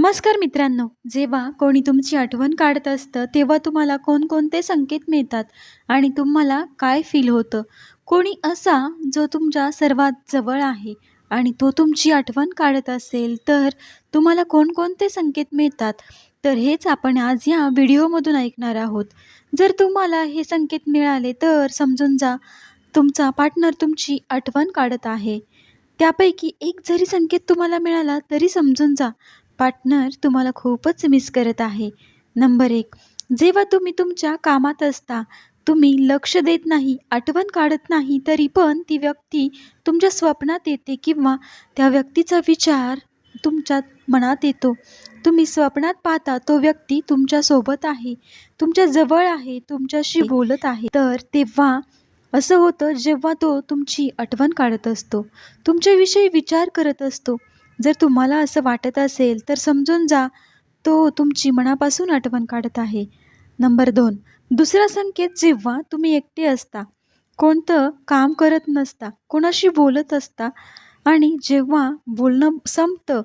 नमस्कार मित्रांनो. जेव्हा कोणी तुमची आठवण काढत असतं तेव्हा तुम्हाला कोणकोणते संकेत मिळतात आणि तुम्हाला काय फील होतं? कोणी असा जो तुमच्या सर्वात जवळ आहे आणि तो तुमची आठवण काढत असेल तर तुम्हाला कोणकोणते संकेत मिळतात? तर हेच आपण आज या व्हिडिओमधून ऐकणार आहोत. जर तुम्हाला हे संकेत मिळाले तर समजून जा तुमचा पार्टनर तुमची आठवण काढत आहे. त्यापैकी एक जरी संकेत तुम्हाला मिळाला तरी समजून जा पार्टनर तुम्हाला खूपच मिस करत आहे. नंबर एक जेव्हा तुम्ही तुमच्या कामात असता तुम्ही लक्ष देत नाही आठवण काढत नाही तरी पण ती व्यक्ती तुमच्या स्वप्नात येते किंवा त्या व्यक्तीचा विचार तुमच्या मनात येतो. तुम्ही स्वप्नात पाहता तो व्यक्ती तुमच्यासोबत आहे तुमच्या जवळ आहे तुमच्याशी बोलत आहे. तर तेव्हा असं होतं जेव्हा तो तुमची आठवण काढत असतो तुमच्याविषयी विचार करत असतो. जर तुम्हाला असं वाटत असेल तर समजून जा. तो तुमची मनापासून आठवण काढत आहे. नंबर दोन. दुसरा संकेत जेव्हा तुम्ही एकटे असता कोणतं काम करत नसता कोणाशी बोलत असता आणि जेव्हा बोलणं संपतं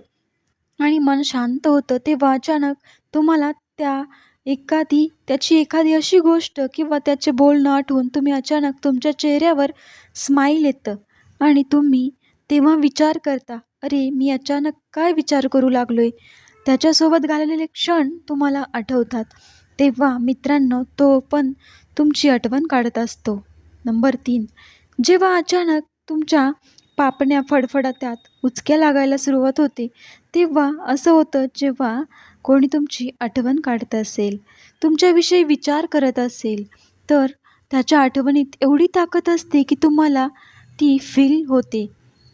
आणि मन शांत होतं तेव्हा अचानक तुम्हाला त्या एखादी त्याची एखादी अशी गोष्ट किंवा त्याचे बोलणं आठवून तुम्ही अचानक तुमच्या चेहऱ्यावर स्माईल येतं आणि तुम्ही तेव्हा विचार करता अरे मी अचानक काय विचार करू लागलो आहे त्याच्यासोबत घालवलेले क्षण तुम्हाला आठवतात. तेव्हा मित्रांनो तो पण तुमची आठवण काढत असतो. नंबर तीन. जेव्हा अचानक तुमच्या पापण्या फडफडत्यात उचक्या लागायला सुरुवात होते तेव्हा असं होतं जेव्हा कोणी तुमची आठवण काढत असेल तुमच्याविषयी विचार करत असेल तर त्याच्या आठवणीत एवढी ताकद असते की तुम्हाला ती फील होते.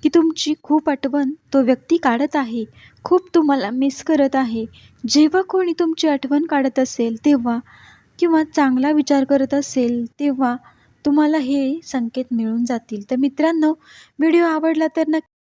की तुमची खूप आठवण तो व्यक्ती काढत आहे. खूप तुम्हाला मिस करत आहे. जेव्हा कोणी तुमची आठवण काढत असेल तेव्हा किंवा चांगला विचार करत असेल तेव्हा तुम्हाला हे संकेत मिळून जातील. तर मित्रांनो व्हिडिओ आवडला तर नक्की